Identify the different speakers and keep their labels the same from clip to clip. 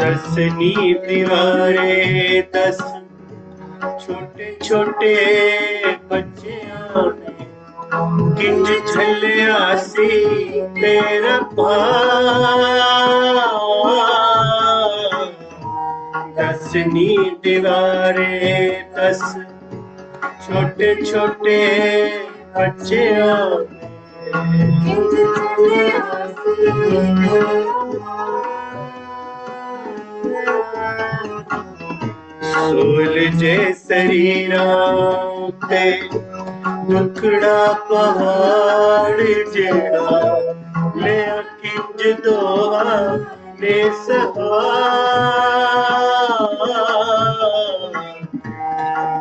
Speaker 1: دسنی دیوارے دس چھوٹے چھوٹے بچیاں نے کنج چھلیا سی تیرا پا دسنی دیوارے دس چھوٹے چھوٹے بچیاں سول جے سریرا تے ٹکڑا پہاڑ جڑا لیا کنج دوا نے سہا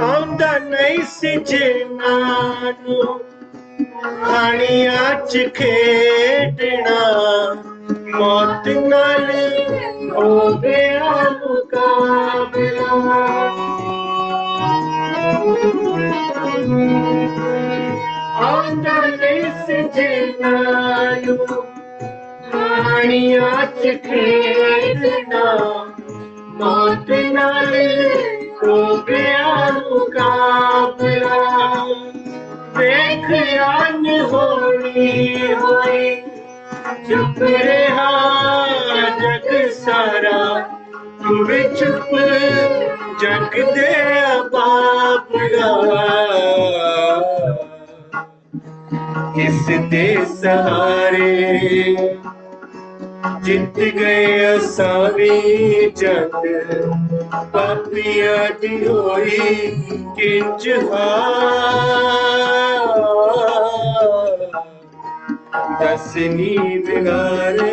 Speaker 1: Onda nem se nada ਖਾਣੀਆਂ ਚ ਖੇਡਣਾ ਮੌਤ ਨਾਲ ਹੋ ਗਿਆ ਮੁਕਾਬਲਾ ਆਉਂਦਾ ਨਹੀਂ ਸੀ ਜਿਨ੍ਹਾਂ ਨੂੰ ਖਾਣੀਆਂ ਚ ਖੇਡਣਾ ਮੌਤ ਨਾਲ ਹੋ ਗਿਆ ਮੁਕਾਬਲਾ دیکھ ہوئی ہوئی، چپ رہا جگ سارا۔ تم چپ جگ دے باپ اس دے سہارے جت گئے ساری جگ پاپیا دی ہوئی کنج ہاں আসনি বিগারে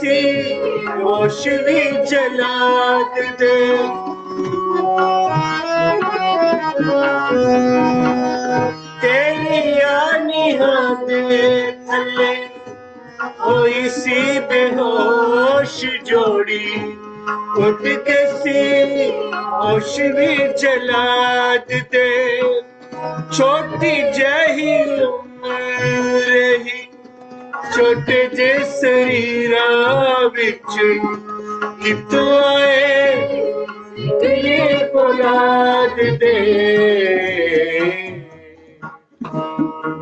Speaker 1: سی روشنی جلا دے۔ تیری یعنی ہاتھے تھلے ہوئی سی بے ہوش جوڑی۔ اٹھ کے سی روشنی جلا دے۔ چھوٹی جہی عمر ਛੋਟੀ ਜਹੀ ਉਮਰ ਰਹੀ ਛੋਟੇ ਜੇ ਸਰੀਰਾਂ ਵਿੱਚ ਕਿਤੋਂ ਆਏ ਇਹ ਫੌਲਾਦ ਦੇ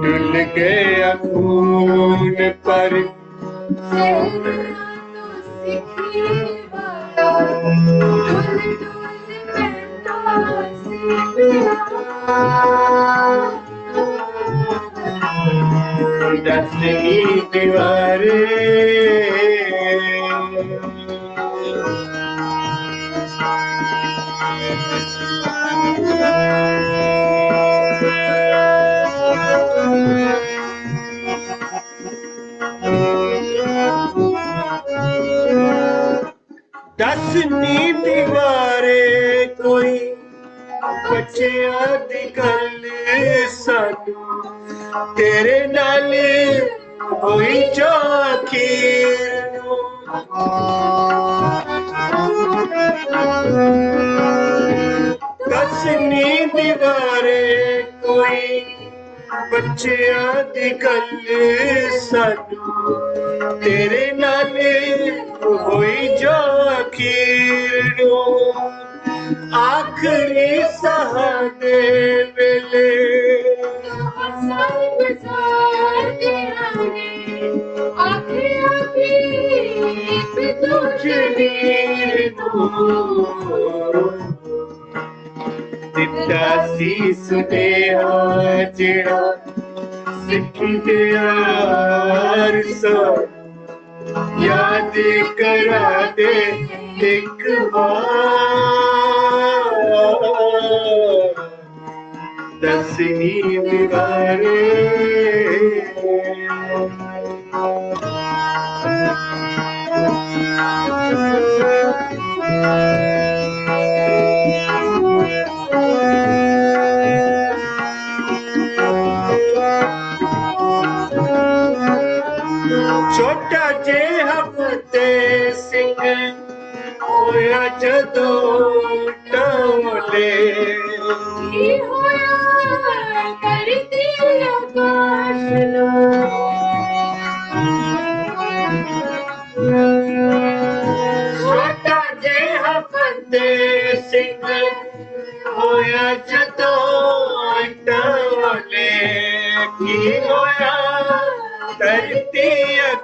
Speaker 1: ਡੁੱਲ ਗਿਆ ਖੂਨ ਪਰ اپنی دس دسنی دیواریں بچ یاد کر لے سانو دیوارے کوئی بچیاں دی گل سانو تیرے نال ہوئی جاکیر آخری سہارا ساسی جڑا سکھار سو یاد کرا دے دکھوا دس مار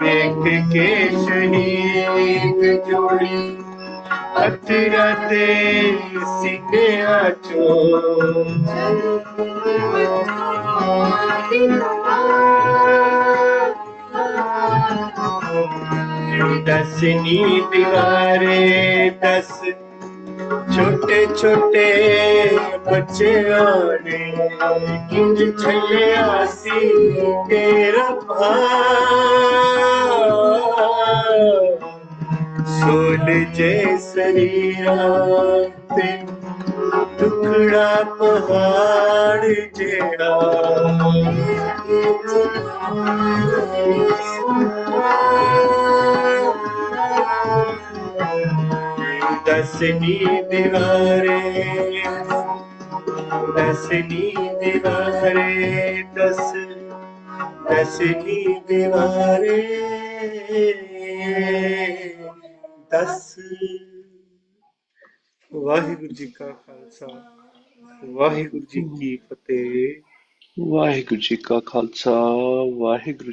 Speaker 1: دیکھ کے شہید جوڑی اترا دے سینے آچو دسنی دیوارے دس چھوٹے چھوٹے بچے آنے کنج چھلے آسی، تیرا بھائی۔ سول جے سریران تے ٹکڑا پہاڑ جیڑا۔ دسنی دیوارے دسنی دیوارے دس۔ دسنی دیوارے دس۔ واحر جی کا خالصہ واحر جی کی فتح۔
Speaker 2: واحر جی کا خالصہ واحر جی